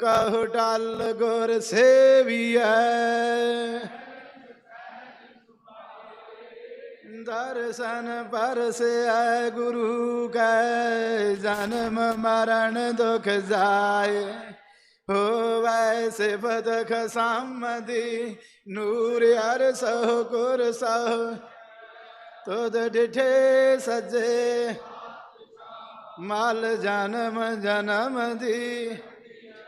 ਕਹੋ ਟਲ ਗੁਰ ਸੇਵੀਐ। ਦਰਸ਼ਨ ਪਰਸੈ ਗੁਰੂ ਕੈ, ਜਨਮ ਮਰਨ ਦੁਖ ਜਾਏ। ਹੋਵੈ ਸਿਫਤ ਖਸਮਦੀ, ਨੂਰ ਅਰ ਸਹੁ ਗੁਰ ਸਹੁ। ਤੁਧ ਡਿਠੇ ਸਜੇ, ਮਾਲ ਜਨਮ ਜਨਮ ਦੀ।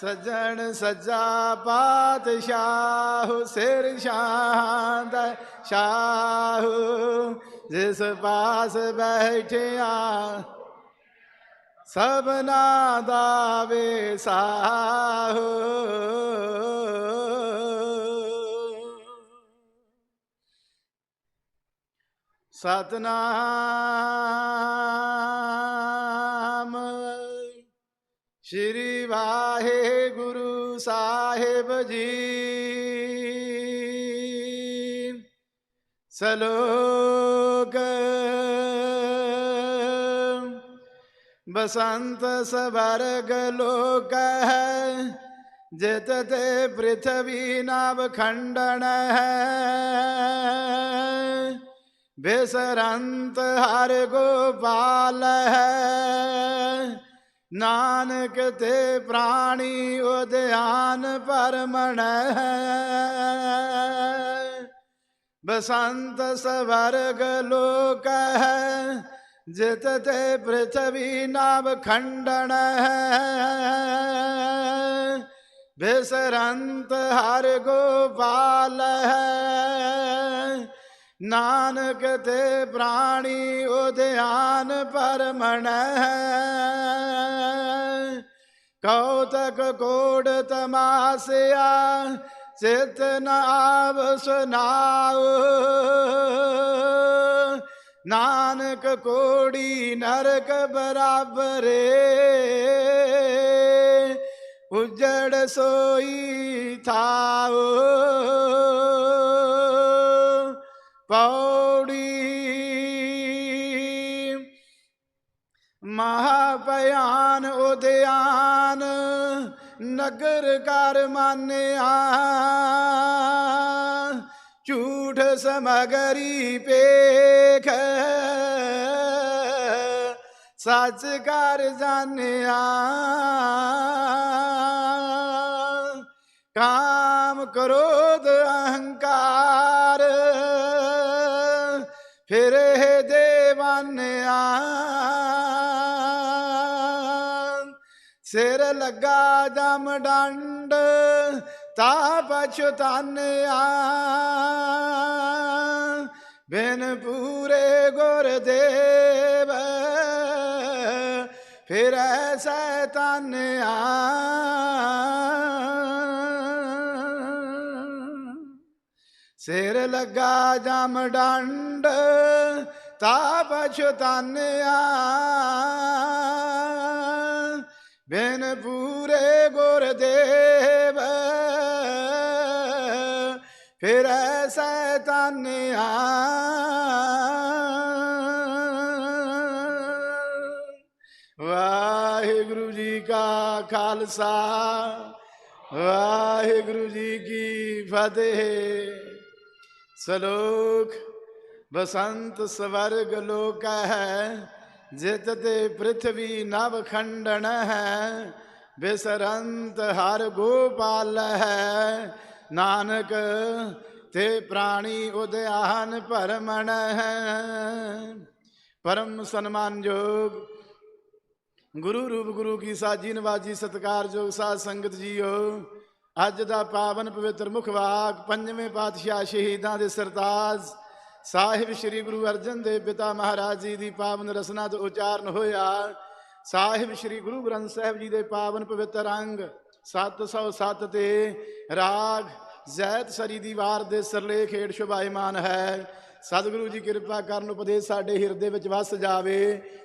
ਸਜਣ ਸੱਜਾ ਪਾਤਸ਼ਾਹ ਸਿਰ ਸ਼ਾਂਦ ਸ਼ਾਹ ਜਿਸ ਪਾਸ ਬੈਠਿਆ ਸਭਨਾ ਦਾ ਵੇਸਾਹੋ। ਸਤਨਾਮ ਸ਼੍ਰੀ ਵਾਹਿਗੁਰੂ ਸਾਹਿਬ ਜੀ। ਸਲੋਕ। ਬਸੰਤ ਸਵਰਗ ਲੋਕ ਹੈ, ਜਿਤ ਤੇ ਪ੍ਰਿਥਵੀ ਨਵ ਖੰਡਨ ਹੈ। ਬੇਸਰੰਤ ਹਰ ਗੋਪਾਲ ਹੈ ਨਾਨਕ ਤੇ ਪ੍ਰਾਣੀ ਉਦਿਆਨ ਪਰਮਣ ਹੈ। ਬਸੰਤ ਸਵਰਗ ਲੋਕ ਹੈ, ਜਿਤ ਤੇ ਪ੍ਰਿਥਵੀ ਨਵ ਖੰਡਣ ਹੈ। ਬਿਸਰੰਤ ਹਰ ਗੋਪਾਲ ਹੈ ਨਾਨਕ ਤੇ ਪ੍ਰਾਣੀ ਉਦਿਆਨ ਪਰਮਣ ਹੈ। ਕੌਤਕ ਕੋੜ ਤਮਾਸਿਆ ਚਿਤ ਨਾਵ ਸੁਨਾਉ। ਨਾਨਕ ਕੋੜੀ ਨਰਕ ਬਰਾਬਰੇ, ਉਜੜ ਸੋਈ ਥਾਉ। ਪੌੜੀ। ਮਹਾਪਿਆਨ ਉਦਿਆਨ ਨਗਰ ਕਰ ਮਾਨਿਆ। ਝੂਠ ਸਮਗਰੀ ਪੇਖ ਸੱਚ ਕਰ ਜਾਣਿਆ। ਕਾਮ ਕਰੋਧ ਅਹੰਕਾਰ ਫਿਰ ਇਹ ਦੇਵਾਨਿਆ ਸਿਰ ਲੱਗਾ ਦਮ ਡੰਡ ਤਾ ਪਛਤਾਨਿਆ ਬਿਨ ਪੂਰੇ ਗੁਰਦੇਵ ਫਿਰ ਸੈਤਾਨਿਆ ਸਿਰ ਲੱਗਾ ਜਮ ਡੰਡ ਤਾ ਪਛਤਾਨਿਆ ਬਿਨ ਪੂਰੇ ਗੁਰਦੇਵ, ਫਿਰ ਸੈਤਾਨਿਆ ਵਾਹਿਗੁਰੂ ਜੀ ਕਾ ਖਾਲਸਾ, ਵਾਹਿਗੁਰੂ ਜੀ ਕੀ ਫਤਿਹ। ਸਲੋਕ ਬਸੰਤ ਸਵਰਗ ਲੋਕ ਹੈ, ਜਿਤ ਤੇ ਪ੍ਰਿਥਵੀ ਨਵ ਖੰਡਣ ਹੈ, ਬਿਸਰੰਤ ਹਰ ਗੋਪਾਲ ਹੈ। ਨਾਨਕ ਤੇ ਪ੍ਰਾਣੀ ਉਦਿਆਨ ਪਰਮਣ ਹੈ। ਪਰਮ ਸਨਮਾਨਯੋਗ ਗੁਰੂ ਰੂਪ ਗੁਰੂ ਕੀ ਸਾਜੀ ਨਵਾਜੀ ਸਤਕਾਰਯੋਗ ਸਾਧ ਸੰਗਤ ਜੀਓ ਅੱਜ ਦਾ ਪਾਵਨ ਪਵਿੱਤਰ ਮੁਖਵਾਕ ਪੰਜਵੇਂ ਪਾਤਸ਼ਾਹ ਸ਼ਹੀਦਾਂ ਦੇ ਸਰਤਾਜ। ਸਾਹਿਬ ਸ੍ਰੀ ਗੁਰੂ ਅਰਜਨ ਦੇਵ ਪਿਤਾ ਮਹਾਰਾਜ ਜੀ ਦੀ ਪਾਵਨ ਰਸਨਾ ਤੋਂ ਉਚਾਰਨ ਹੋਇਆ। ਸਾਹਿਬ ਸ੍ਰੀ ਗੁਰੂ ਗ੍ਰੰਥ ਸਾਹਿਬ ਜੀ ਦੇ ਪਾਵਨ ਪਵਿੱਤਰ ਅੰਗ 707 ਤੇ ਰਾਗ ਜ਼ੈਤ ਸਰੀ ਦੀ ਵਾਰ ਦੇ ਸਰਲੇਖ ਹੇਠ ਸ਼ੁਭਾਇਮਾਨ ਹੈ। ਸਤਿਗੁਰੂ ਜੀ ਕਿਰਪਾ ਕਰਨ ਉਪਦੇਸ਼ ਸਾਡੇ ਹਿਰਦੇ ਵਿੱਚ ਵਸ ਜਾਵੇ।